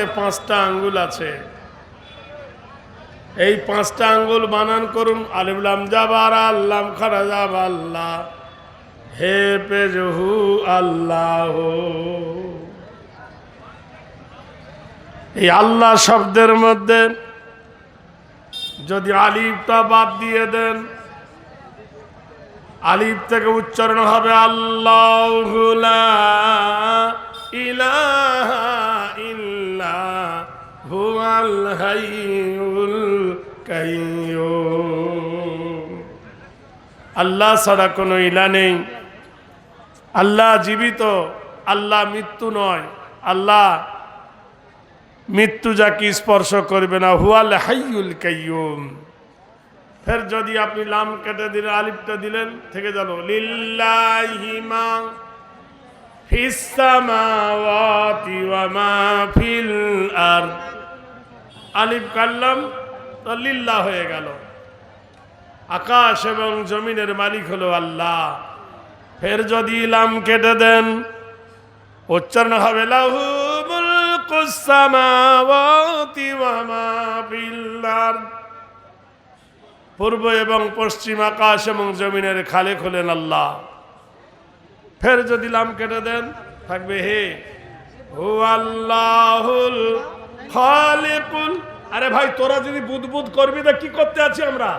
হাতে পাঁচটা আঙ্গুল আছে। এই পাঁচটা আঙ্গুল বানান করুন। আলিবলাম যাবার আল্লাম খারা যাব আল্লাহ হে পেজহু আল্লাহ। এই আল্লাহ শব্দের মধ্যে যদি আলিফটা বাদ দিয়ে দেন, আলিফ থেকে উচ্চারণ হবে আল্লাহ ইলাহা হুয়াল হাইয়ুল কাইয়্যুম আল্লাহ ছাড়া কোনো ইলা নেই। আল্লাহ জীবিত, আল্লাহ মৃত্যু নয়। আল্লাহ মৃত্যু যাকে স্পর্শ করবে না, হুয়াল হাইয়ুল কাইয়ুম। ফের যদি আপনি লাম কেটে দিলেন, আলিফটা দিলেন, থেকে গেল, লিল্লাহি মা ফিস সামাওয়াতি ওয়া মা ফিল আলিফ কাটলাম তো লিল্লাহ হয়ে গেল। আকাশ এবং জমিনের মালিক হলো আল্লাহ। ফের যদি লাম কেটে দেন, উচ্চারণ হবে লাহু পূর্ব এবং পশ্চিম আকাশ এবং জমিনের খালে খোলেন আল্লাহ। ফের যদি লাম কেটে দেন, থাকবে হে হু আল্লাহুল আরে ভাই, তোরা যদি বুদবুদ করবি, তা কি করতে আছি আমরা?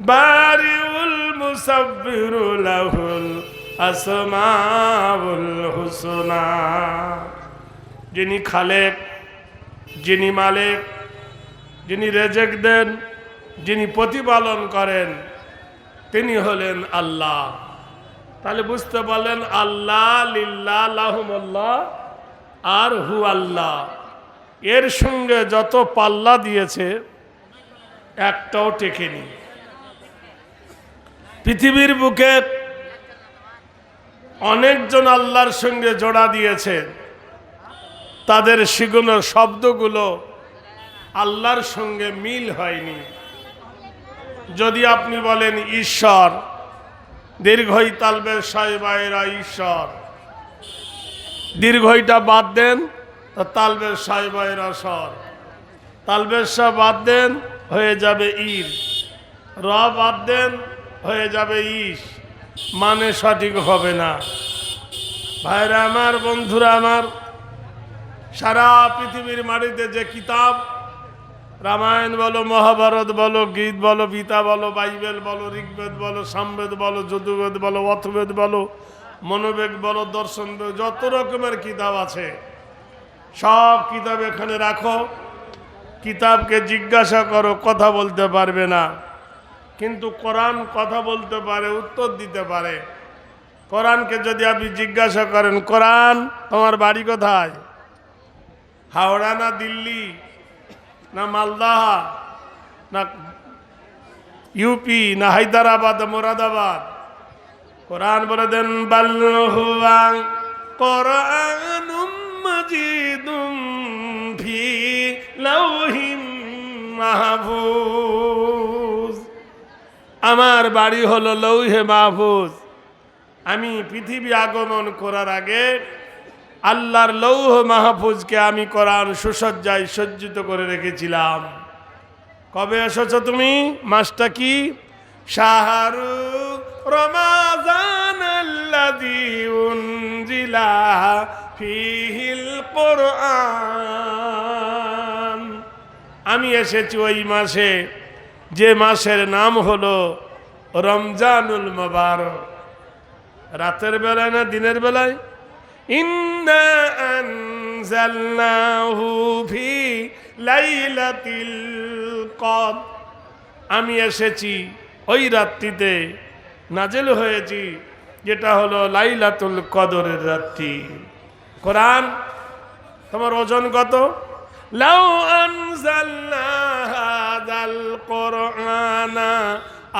বারিউল যিনি খালেক, যিনি মালিক, যিনি রেজেক দেন, যিনি প্রতিপালন করেন তিনি হলেন আল্লাহ। তাহলে বুঝতে পারলেন, আল্লাহ লিল্লাহ আর হু আল্লাহ। এর সঙ্গে যত পাল্লা দিয়েছে, একটাও টেকেনি। পৃথিবীর বুকে অনেকজন আল্লাহর সঙ্গে জোড়া দিয়েছে। তাদের শিগুনো শব্দগুলো আল্লাহর সঙ্গে মিল হয়নি। যদি আপনি বলেন ঈশ্বর, দীর্ঘই তালবের সাহেবায়েরা ঈশ্বর। দীর্ঘইটা বাদ দেন তালবের সাহেবায়েরা স্বর। তালবের বাদ দেন, হয়ে যাবে ইর র বাদ দেন, হয়ে যাবে ইস। মানে সঠিক হবে না। ভাইরা আমার, বন্ধুরা আমার, সারা পৃথিবীর মাটিতে যে কিতাব রামায়ণ বলো, মহাভারত বলো, গীত বলো, গীতা বলো, বাইবেল বলো, ঋগ্বেদ বলো, সামবেদ বলো, যদুবেদ বলো, অথবেদ বলো মনোবেগ বলো, দর্শন যত রকমের কিতাব আছে, সব কিতাব এখানে রাখো। কিতাবকে জিজ্ঞাসা করো, কথা বলতে পারবে না। কিন্তু কোরআন কথা বলতে পারে, উত্তর দিতে পারে। কোরআনকে যদি আপনি জিজ্ঞাসা করেন, কোরআন, তোমার বাড়ি কোথায়? হাওড়া না দিল্লি? না মালদাহা, না ইউপি না হায়দ্রাবাদ মোরাদাবাদ। কোরআন বলে দেন বাল্লুয়াং কোরআনুম মাজিদুম ফি লাউহিম মাহফুজ। আমার বাড়ি হলো লৌহে মাহফুজ। আমি পৃথিবী আগমন করার আগে আল্লাহর লৌহ মাহফুজকে আমি কোরআন সুসজ্জায় সজ্জিত করে রেখেছিলাম। কবে এসেছ তুমি? মাসটা কি? শাহরু আমি এসেছি ওই মাসে, যে মাসের নাম হলো রমজানুল মোবারক। রাতের বেলায় না দিনের বেলায়? ইন্না আনজালনাহু লাইলাতিল কদ আমি এসেছি ওই রাত্রিতে, নাজেল হয়েছি, যেটা হলো লাইলাতুল কদরের রাত্রি। কোরআন, তোমার ওজন কত? লাউ আনজালনা হাযাল কোরআনা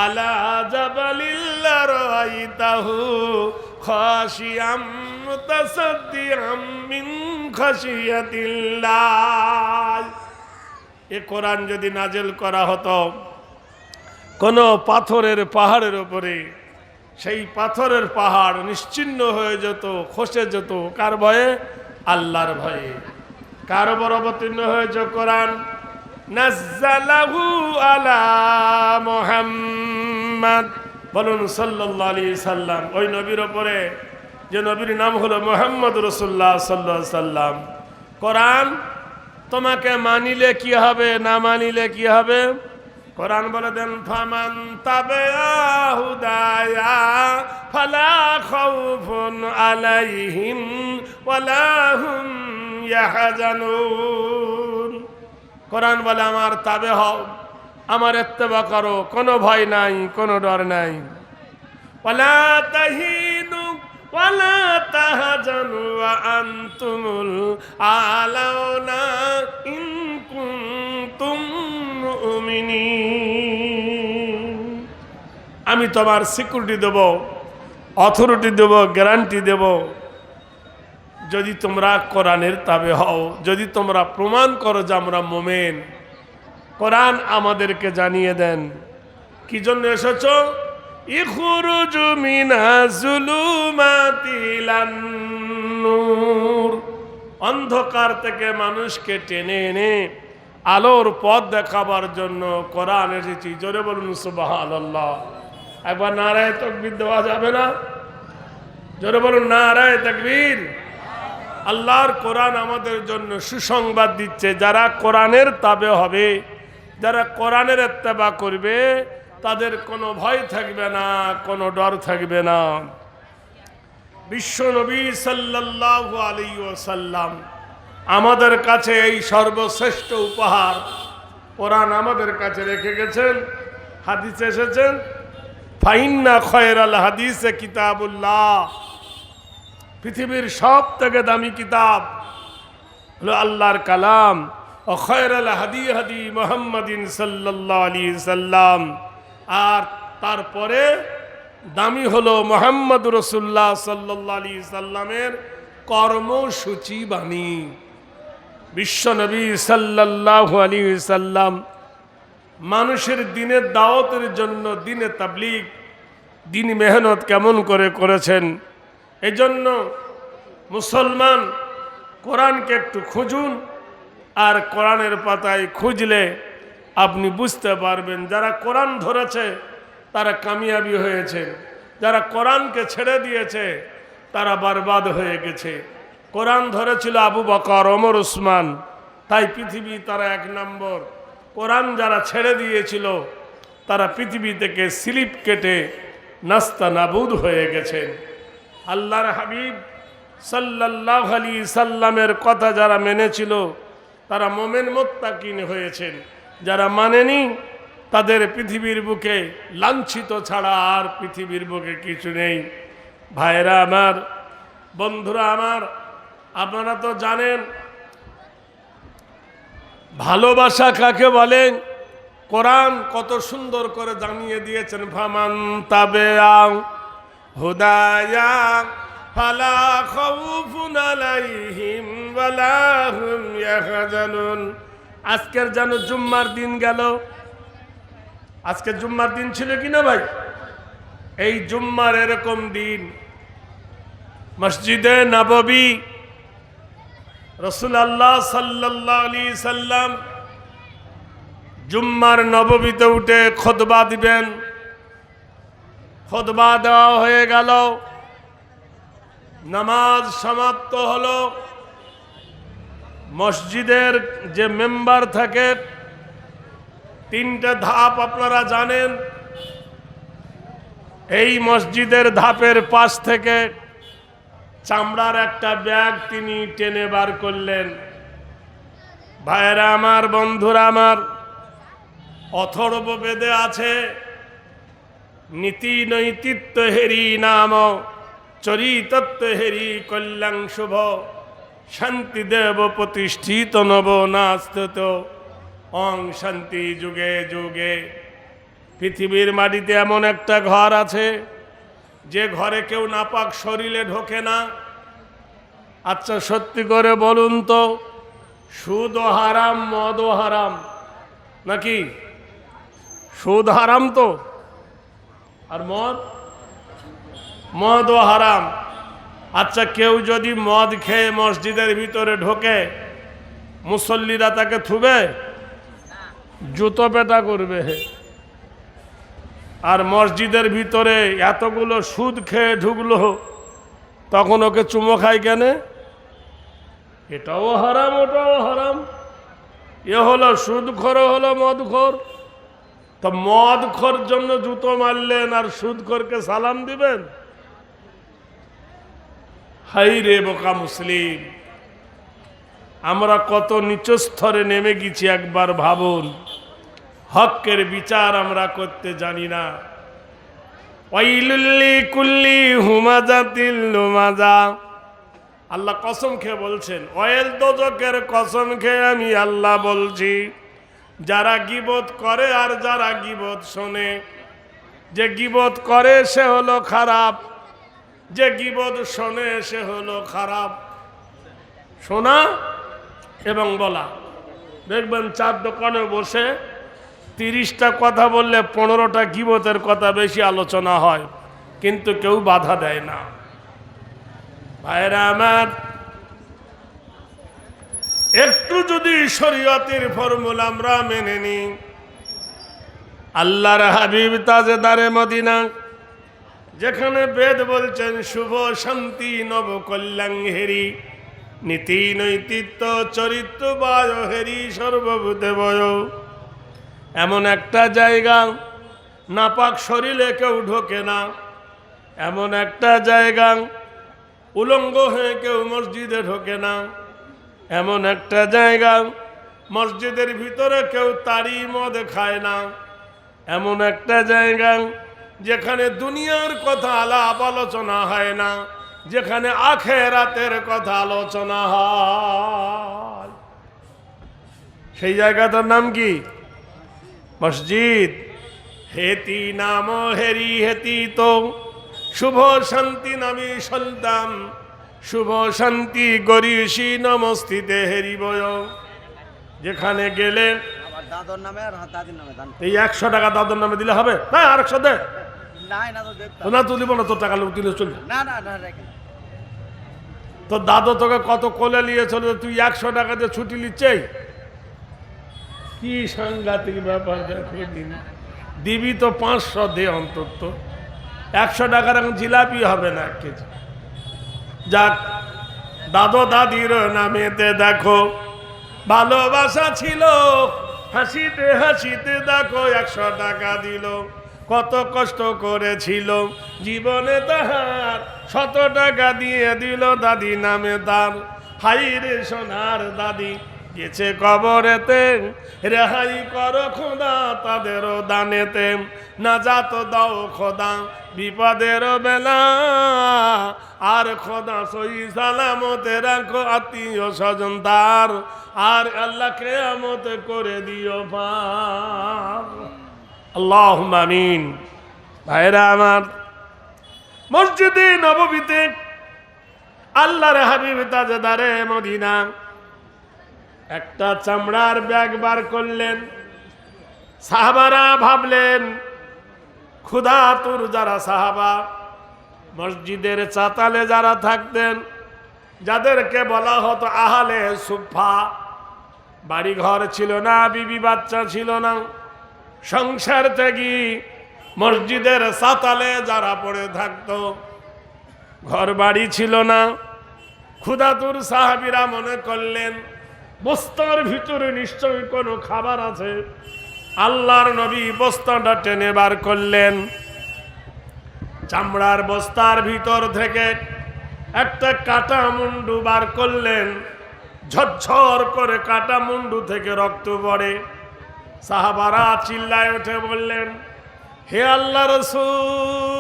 আলা জাবালিল লারাইতাহু খাশিয়াম এ কোরআন যদি নাজেল করা হতো, কোনো পাথরের পাহাড়ের ওপরে সেই পাথরের পাহাড় নিশ্চিন্ন হয়ে যেত, খসে যেত, কার ভয়ে? আল্লাহর ভয়ে। কার উপর অবতীর্ণ হয়েছে কোরআন? নাজ্জালাহু আলা মুহাম্মদ। বলুন সাল্লাল্লাহু আলাইহি সাল্লাম, ওই নবীর ওপরে যে নবীর নাম হলো মোহাম্মদ রসুল্লাহ সাল্লাহ সাল্লাম। কোরআন তোমাকে মানিলে কি হবে, না মানিলে কি হবে? কোরআন বলে দেন, ফামান তাবে আলাইহিম কোরআন বলে, আমার তাবে হও, আমার এত্তেবা করো, কোনো ভয় নাই, কোনো ডর নাই। ওয়ালা তাহাজানু ওয়া আমি তোমার সিকিউরিটি দেব, অথরিটি দেব, গ্যারান্টি দেব। যদি তোমরা কোরআনের তাবে হও, যদি তোমরা প্রমাণ করো যে আমরা মোমেন, কোরআন আমাদেরকে জানিয়ে দেন। কি জন্য এসেছ? ইখরুজু মিনা জুলুমাতিলান অন্ধকার থেকে মানুষকে টেনে এনে আলোর পথ দেখাবার জন্য কোরআন এসেছি। জোরে বলুন, সুবহানাল্লাহ। একবার নারায় তকবির দেওয়া যাবে না? জোরে বলুন, নারায় তকবীর। আল্লাহর কোরআন আমাদের জন্য সুসংবাদ দিচ্ছে। যারা কোরআনের তাবে হবে, যারা কোরআনের এত্তেবা করবে তাদের কোনো ভয় থাকবে না, কোনো ডর থাকবে না। বিশ্ব নবী সাল্লাল্লাহু আলাইহি ওয়াসাল্লাম আমাদের কাছে এই সর্বশ্রেষ্ঠ উপহার কোরআন আমাদের কাছে রেখে গেছেন, হাদিস এসেছেন, ফাইন্না খয়রাল হাদিসে কিতাবুল্লাহ। পৃথিবীর সব থেকে দামি কিতাব হলো আল্লাহর কালাম। ও আল হাদি হাদি মোহাম্মদিন সাল্লাহ আলী সাল্লাম আর তারপরে দামি হলো মোহাম্মদ রসুল্লাহ সাল্লাহ আলী সাল্লামের কর্মসূচি বাণী। বিশ্বনবী সাল্লাহ আলী সাল্লাম মানুষের দিনের দাওয়াতের জন্য দিনে তাবলিগ, দিন মেহনত কেমন করে করেছেন? এজন্য মুসলমান কোরআনকে একটু খুঁজুন আর কোরআনের পাতায় খুঁজলে আপনি বুঝতে পারবেন, যারা কোরআন ধরেছে, তারা কামিয়াবি হয়েছে। যারা কোরআনকে ছেড়ে দিয়েছে, তারা বরবাদ হয়ে গেছে। কোরআন ধরেছিল আবু বকর, ওমর, উসমান। তাই পৃথিবী তারা এক নম্বর। কোরআন যারা ছেড়ে দিয়েছিল, তারা পৃথিবী থেকে স্লিপ কেটে নাস্তা নাবুদ হয়ে গেছেন আল্লাহর হাবিব সাল্লাহ আলী সাল্লামের কথা যারা মেনেছিল, তারা মোমেন মোত্তাকিন হয়েছেন। যারা মানেনি, তাদের পৃথিবীর বুকে, লাঞ্ছিত ছাড়া আর পৃথিবীর বুকে কিছু নেই। ভাইরা আমার, বন্ধুরা আমার, আপনারা তো জানেন, ভালোবাসা কাকে বলেন কোরআন কত সুন্দর করে জানিয়ে দিয়েছেন, ফামান তাবে হুদায়া ফালা আলাইহিম হুম আজকের যেন জুম্মার দিন গেল। আজকে জুম্মার দিন ছিল কি না ভাই? এই জুম্মার এরকম দিন। মসজিদে নববী। রসুল আল্লাহ সাল্লাহ সাল্লাম জুম্মার নববীতে উঠে খোদবা দিবেন। খোদবা দেওয়া হয়ে গেল। নামাজ সমাপ্ত হলো। মসজিদের যে মেম্বার থাকে, তিনটে ধাপ আপনারা জানেন। এই মসজিদের ধাপের পাশ থেকে চামড়ার একটা ব্যাগ তিনি টেনে বার করলেন। ভাইয়েরা আমার, বন্ধুরা আমার, অথর্ব বেদে আছে নীতি নৈতিত্ব হেরি নাম চরিতত্ব হেরি কল্যাণ শুভ। শান্তি দেব প্রতিষ্ঠিত নব নাস্ত অং শান্তি যুগে যুগে। পৃথিবীর মাটিতে এমন একটা ঘর আছে, যে ঘরে কেউ নাপাক শরীরে ঢোকে না। আচ্ছা সত্যি করে বলুন তো, সুদ হারাম, মদ হারাম, নাকি? সুদ হারাম তো? আর মদ? মদও হারাম। আচ্ছা কেউ যদি মদ খেয়ে মসজিদের ভিতরে ঢোকে, মুসল্লিরা তাকে থুবে? জুতো পেটা করবে। আর মসজিদের ভিতরে এতগুলো সুদ খেয়ে ঢুকলো, তখন ওকে চুমো খায় কেন? এটাও হারাম, ওটাও হারাম। এ হলো সুদখোর হলো মদখোর। তো মদখোর জন্য জুতো মারলেন আর সুদখোরকে সালাম দিবেন? হাই রে বোকা মুসলিম। আমরা কত নিচ স্তরে নেমে গেছি একবার ভাবুন। হকের বিচার আমরা করতে জানি না। কুল্লি হুমাজা আল্লাহ কসম খেয়ে বলছেন অয়েল দোজকের কসম খেয়ে আমি আল্লাহ বলছি, যারা গিবত করে আর যারা গিবত শোনে। যে গিবত করে সে হলো খারাপ। যে গিবত শোনে সে হলো খারাপ। শোনা এবং বলা। দেখবেন চার দোকানে বসে তিরিশটা কথা বললে পনেরোটা গিবতের কথা বেশি আলোচনা হয়, কিন্তু কেউ বাধা দেয় না। ভাইরা আমার, একটু যদি শরীয়তের ফর্মুলা আমরা মেনে নিই, আল্লাহর হাবিব তাজেদারে মদিনা যেখানে বেদ বলছেন, শুভ শান্তি নব কল্যাণ হেরি, নীতি নৈতিত্ব চরিত্র বায় হেরি সর্বভূতে বয় এমন একটা জায়গা, নাপাক শরীরে কেউ ঢোকে না। এমন একটা জায়গা, উলঙ্গ হয়ে কেউ মসজিদে ঢোকে না। এমন একটা জায়গা, মসজিদের ভিতরে কেউ তারি মদ খায় না। এমন একটা জায়গা যেখানে দুনিয়ার কথা আলাপ আলোচনা হয় না যেখানে আখেরাতের কথা আলোচনা হয়। সেই জায়গাটার নাম কি? মসজিদ। হেতি নাম হেরি হেতি তো। শুভ শান্তি নামে সন্তান। শুভ শান্তি গরিষি নমস্তিতে হেরি বয় যেখানে গেলে দাদর নামে আর দাদির নামে দান এই একশো টাকা দাদুর নামে দিলে হবে? হ্যাঁ আরেকশো দে। নাই না তো দেখতাম তো না তুলিব তোর টাকা লোক দিলে চলবে। না না না রেখে দাদু তোকে কত কোলে নিয়ে চলে তুই একশো টাকা দিয়ে ছুটি নিচ্ছেই কি সাংঘাতিক ব্যাপার দেখো দিন দিবি তো পাঁচশো দে অন্তত। একশো টাকার এখন জিলাপি হবে না কেজি। যাক দাদু দাদির নামেতে দেখো ভালোবাসা ছিল হাসিতে হাসিতে দেখো একশো টাকা দিল। কত কষ্ট করেছিল। জীবনে তাহার শত টাকা দিয়ে দিল দাদি নামে তার হাই রে সোনার দাদি, গেছে কবরেতে। রেহাই কর খোদা তাদেরও দানেতে। না যাত দাও খোদা বিপদের বেলা। আর খোদা সই সালামতে রাখো আত্মীয় স্বজন তার। আর আল্লাহ কেয়ামত করে দিও পার। আল্লাহ আমিন। ভাইরা আমার, মসজিদে নববীতে আল্লাহর হাবিব তাজেদারে মদিনা একটা চামড়ার ব্যাগ বার করলেন। সাহাবারা ভাবলেন ক্ষুধাতুর যারা সাহাবা, মসজিদের চাতালে যারা থাকতেন, যাদেরকে বলা হতো আহালে সুফা বাড়ি ঘর ছিল না, বিবি বাচ্চা ছিল না। সংসার ত্যাগী, মসজিদের সাতালে যারা পড়ে থাকতো ঘর বাড়ি ছিল না। ক্ষুধাতুর সাহাবিরা মনে করলেন, বস্তার ভিতরে নিশ্চয়ই কোনো খাবার আছে। আল্লাহর নবী বস্তাটা টেনে বার করলেন। চামড়ার বস্তার ভিতর থেকে একটা কাটা মুন্ডু বার করলেন। ঝরঝর করে কাটা মুন্ডু থেকে রক্ত পড়ে। সাহাবারা চিল্লায় উঠে বললেন, হে আল্লাহ রসুল,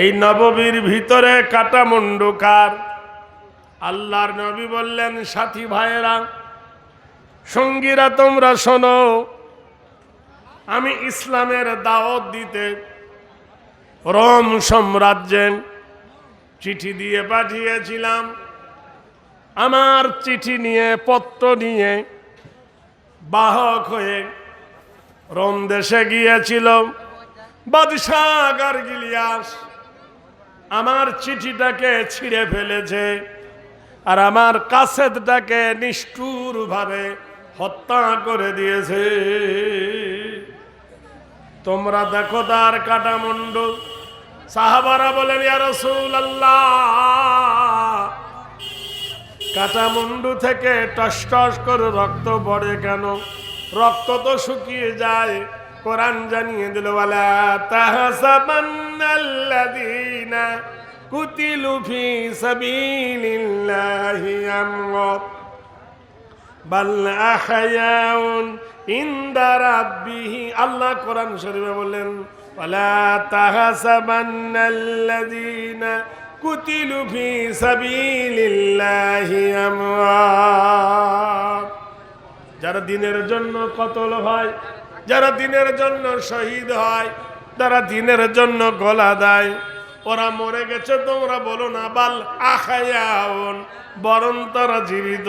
এই নববীর ভিতরে কাটা কার? আল্লাহর নবী বললেন, সাথী ভাইয়েরা, সঙ্গীরা তোমরা শোনো, আমি ইসলামের দাওয়াত দিতে রোম সাম্রাজ্যে চিঠি দিয়ে পাঠিয়েছিলাম। আমার চিঠি নিয়ে পত্র নিয়ে বাহক হয়ে রোম দেশে গিয়েছিল বাদশাহ গার্গিলিয়াস আমার চিঠিটাকে ছিঁড়ে ফেলেছে আর আমার কাসেদটাকে নিষ্ঠুর ভাবে হত্যা করে দিয়েছে। তোমরা দেখো তার কাটা মুন্ড সাহাবারা বলেন, ইয়া রাসূলুল্লাহ! কাটা মুন্ডু থেকে টস টস করে রক্ত পড়ে কেন? রক্ত তো শুকিয়ে যায়, কোরআন জানিয়ে দিল, ওয়ালা তাহসাবান্নাল্লাযীনা কুতিলু ফি সাবিলিল্লাহি আমওয়াত বাল আহয়াউন ইনদা রাব্বিহি। আল্লাহ কোরআন শরীফে বললেন, ওয়ালা তাহসাবান্নাল্লাযীনা কুতিলু ফি সাবিলিল্লাহি আমওয়াত যারা দিনের জন্য কতল হয়, যারা দিনের জন্য শহীদ হয়, যারা দিনের জন্য গলা দেয়, ওরা মরে গেছে তোমরা বলো না, বাল আখায়াউন, বরং তারা জীবিত।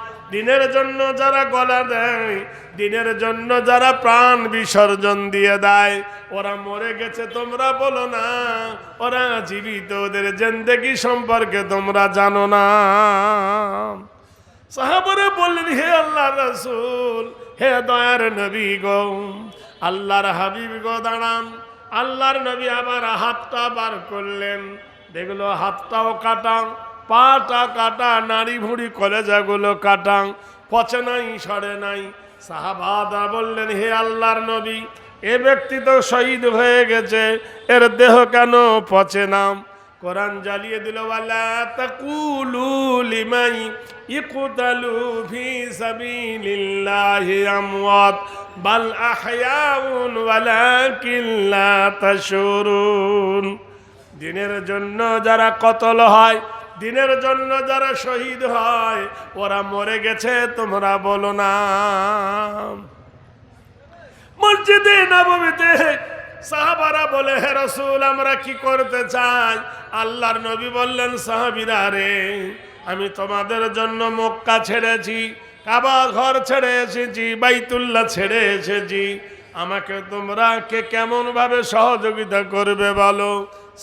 দিনের জন্য যারা গলা দেয়, দিনের জন্য যারা প্রাণ বিসর্জন দিয়ে দেয়, ওরা মরে গেছে তোমরা বলো না, ওরা জীবিত ওদের জেন্দেগি সম্পর্কে তোমরা জানো না। সাহাবরে বললেন, হে আল্লাহ রসুল, হে দয়ার নবী গো, আল্লাহর হাবিব গো, দাঁড়ান। আল্লাহর নবী আবার হাতটা বার করলেন। দেখল হাতটাও কাটা পাটা কাটা, নাড়ি ভুড়ি কলেজাগুলো কাটা, পচে নাই, সরে নাই। সাহাবাদা বললেন, হে আল্লাহর নবী, এ ব্যক্তি তো শহীদ হয়ে গেছে, এর দেহ কেন পচে নাম কোরআন জ্বালিয়ে দিল বাল দিনের জন্য যারা কতল হয় দিনের জন্য যারা শহীদ হয়, ওরা মরে গেছে, তোমরা বলো না। মসজিদে নবমীতে সাহাবারা বলে, হে রসুল, আমরা কি করতে চাই? আল্লাহর নবী বললেন, সাহাবিরা রে, আমি তোমাদের জন্য মক্কা ছেড়েছি, কাবা ঘর ছেড়ে এসেছি, বাইতুল্লাহ ছেড়ে এসেছি। আমাকে তোমরা কে কেমন ভাবে সহযোগিতা করবে বলো?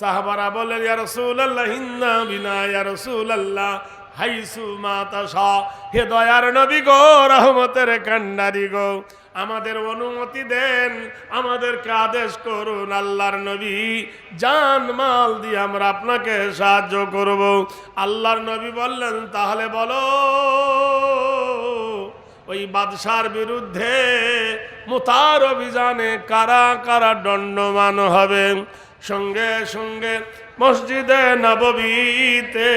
সাহাবারা বলেন ইয়া রাসূলুল্লাহ হিন্না বিনা, ইয়া রাসূলুল্লাহ, হাইসু মাতাশা হে দয়ার নবী গো, রহমতের কান্ডারি গো, আমাদের অনুমতি দেন, আমাদেরকে আদেশ করুন, আল্লাহর নবী, জান মাল দিয়ে আমরা আপনাকে সাহায্য করব। আল্লাহর নবী বললেন, তাহলে বলো, ওই বাদশার বিরুদ্ধে মোতার অভিযানে কারা কারা দণ্ডমান হবে? সঙ্গে সঙ্গে মসজিদে নববীতে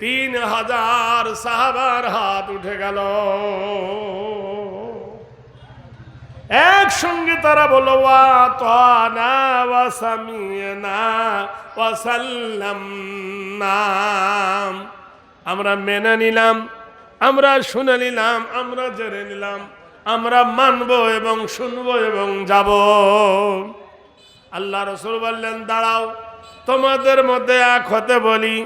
তিন হাজার সাহাবার হাত উঠে গেল। একসঙ্গে তারা বলো ওয়া তানা ওয়া সামিনা ওয়া আমরা মেনে নিলাম, আমরা শুনে নিলাম, আমরা জেনে নিলাম, আমরা মানব এবং শুনব এবং যাব। আল্লাহ রসুল বললেন, দাঁড়াও, তোমাদের মধ্যে এক হতে বলি।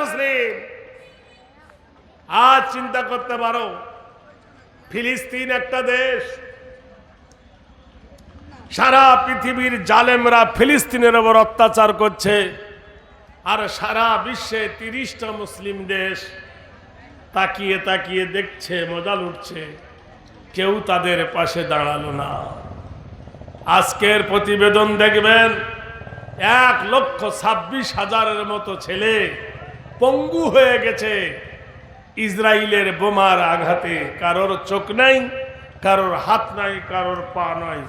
মুসলিম, আজ চিন্তা করতে পারো, ফিলিস্তিন একটা দেশ। সারা পৃথিবীর জালেমরা ফিলিস্তিনের ওপর অত্যাচার করছে। আর সারা বিশ্বে তিরিশটা মুসলিম দেশ। তাকিয়ে তাকিয়ে দেখছে, মজা লুটছে। কেউ তাদের পাশে দাঁড়াল না। আজকের প্রতিবেদন দেখবেন, এক লক্ষ ছাব্বিশ হাজারের মতো ছেলে পঙ্গু হয়ে গেছে ইসরায়েলের বোমার আঘাতে। কারোর চোখ নাই, কারোর হাত নাই, কারোর পা নাই।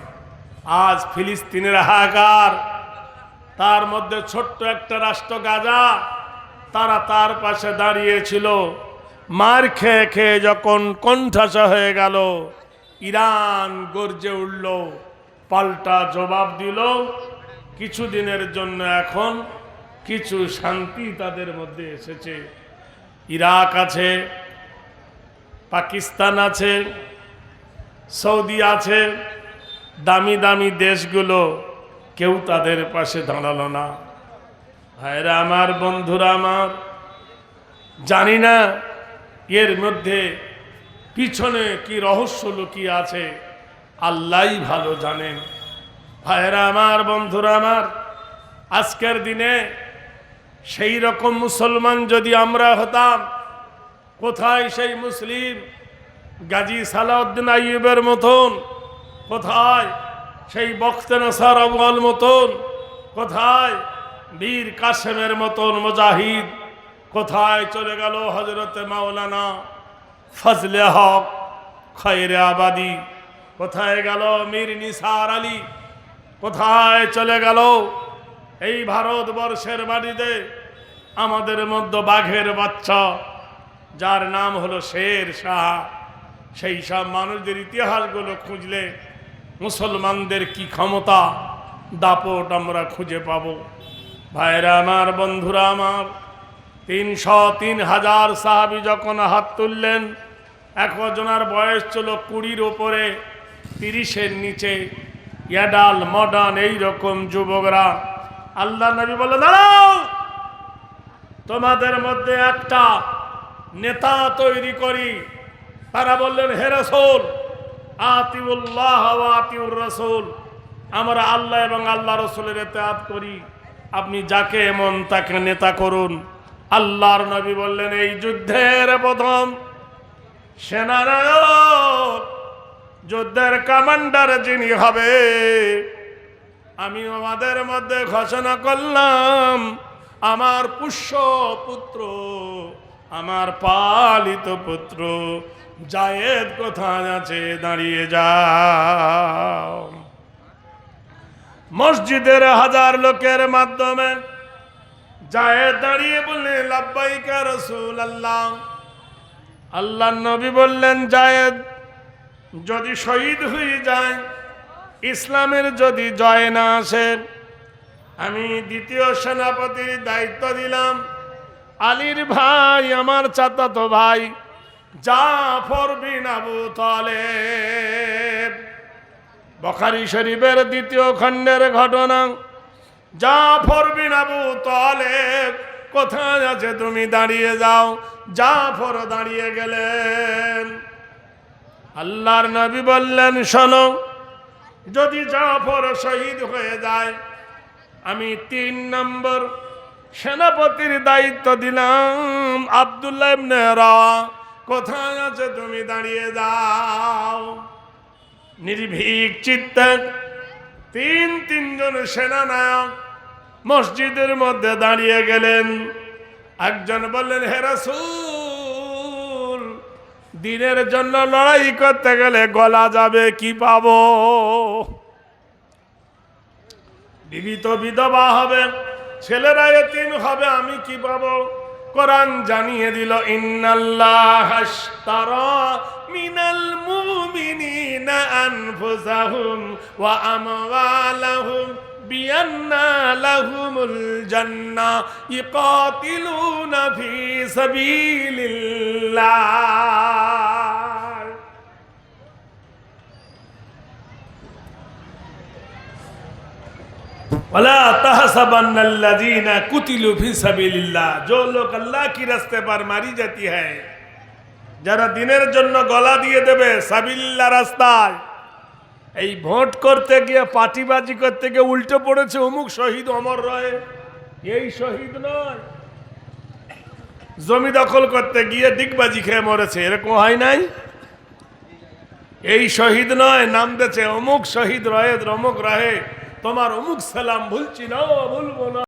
আজ ফিলিস্তিনের হাহাকার, তার মধ্যে ছোট্ট একটা রাষ্ট্র গাজা, তারা তার পাশে দাঁড়িয়েছিল। মার খেয়ে খেয়ে যখন কণ্ঠাসা হয়ে গেল, ইরান গর্জে উঠল, পাল্টা জবাব দিল কিছু দিনের জন্য এখন কিছু শান্তি তাদের মধ্যে এসেছে। ইরাক আছে, পাকিস্তান আছে, সৌদি আছে, দামি দামি দেশগুলো কেউ তাদের পাশে দাঁড়াল না। ভাইরা আমার, বন্ধুরা আমার, জানি না এর মধ্যে পিছনে কি রহস্য লুকিয়ে আছে, আল্লাহই ভালো জানেন। ভাইরা আমার, বন্ধুরা আমার, আজকের দিনে সেই রকম মুসলমান যদি আমরা হতাম, কোথায় সেই মুসলিম গাজী সালাউদ্দিন আইয়ুবের মতন, কোথায় সেই বক্তে নাসার মতন, কোথায় বীর কাসেমের মতন মুজাহিদ কোথায় চলে গেল হজরতে মাওলানা ফজলে হক খয়রে আবাদি? কোথায় গেল মীর নিসার আলী? কোথায় চলে গেল? এই ভারতবর্ষের বাড়িতে আমাদের মধ্যে বাঘের বাচ্চা, যার নাম হলো শের শাহ। সেই সব মানুষদের ইতিহাসগুলো খুঁজলে মুসলমানদের কি ক্ষমতা, দাপট আমরা খুঁজে পাব। ভাইরা আমার, বন্ধুরা আমার তিনশো তিন হাজার সাহাবি যখন হাত তুললেন একজনের বয়স ছিল কুড়ির ওপরে তিরিশের নিচে। ইয়াডাল, মডার্ন এই রকম যুবকরা। আল্লাহ নবী বলে দাঁড়াও! তোমাদের মধ্যে একটা নেতা তৈরি করি। তারা বললেন, হে রসুল, আতিউল্লাহ আতিউর রসুল, আমরা আল্লাহ এবং আল্লাহ রসুলের এতেয়াত করি। আপনি যাকে এমন তাকে নেতা করুন। আল্লাহর নবী বললেন, এই যুদ্ধের প্রথম সেনানায়ক যুদ্ধের কমান্ডার যিনি হবে আমি আমাদের মধ্যে ঘোষণা করলাম, আমার পুষ্য পুত্র, আমার পালিত পুত্র জায়েদ কোথায় আছে দাঁড়িয়ে যাও। মসজিদের হাজার লোকের মাধ্যমে জায়েদ দাঁড়িয়ে বললেন, লাব্বাইকা রসুল আল্লাহ আল্লাহ নবী বললেন জায়েদ যদি শহীদ হয়ে যায়, ইসলামের যদি জয় না আসে, আমি দ্বিতীয় সেনাপতির দায়িত্ব দিলাম। আলীর ভাই, আমার চাচাতো ভাই, জাফর বিন আবু তালেব। বখারি শরীফের দ্বিতীয় খণ্ডের ঘটনা জাফর বিন আবু তালেব, কোথায় আছে তুমি দাঁড়িয়ে যাও? জাফর দাঁড়িয়ে গেলেন। আল্লাহর নবী বললেন, শোনো, যদি জাফর শহীদ হয়ে যায়, আমি তিন নম্বর সেনাপতির দায়িত্ব দিলাম, আবদুল্লাহ রাওয়া, কোথায় আছে তুমি দাঁড়িয়ে যাও? নির্ভীক চিত্তে তিন তিনজন সেনানায়ক মসজিদের মধ্যে দাঁড়িয়ে গেলেন। একজন বললেন, হে রাসূল, দিনের জন্য লড়াই করতে গেলে গলা যাবে, কি পাব? বিবি তো বিধবা হবে, ছেলেরা এতিম হবে, আমি কি পাবো? কোরআন জানিয়ে দিল, ইন্নাল্লাহ মিনাল মুমিনিনা আনফুসাহুম ওয়া আমওয়ালাহুম বিআন্না লাহুমুল জান্নাহ ইকাতিলুনা ফি সাবিলিল্লাহ। ওয়ালা তাহসাবান্নাল্লাযীনা কুতিলু ফি সাবিলিল্লাহ। जो लोग की रास्ते पर मारी जाती है যারা দিনের জন্য গলা দিয়ে দেবে সাবিল্লা রাস্তায়। এই ভোট করতে গিয়ে পাটিবাজি করতে গিয়ে উল্টো পড়েছে অমুক শহীদ অমর রয়ে। এই শহীদ নয়। জমি দখল করতে গিয়ে ডিগবাজি খেয়ে মরেছে, এরকম হয় নাই? এই শহীদ নয়, নাম দিয়েছে অমুক শহীদ রয়ে অমুক রহে তোমার অমুক সালাম ভুলছি না, ভুলবো না।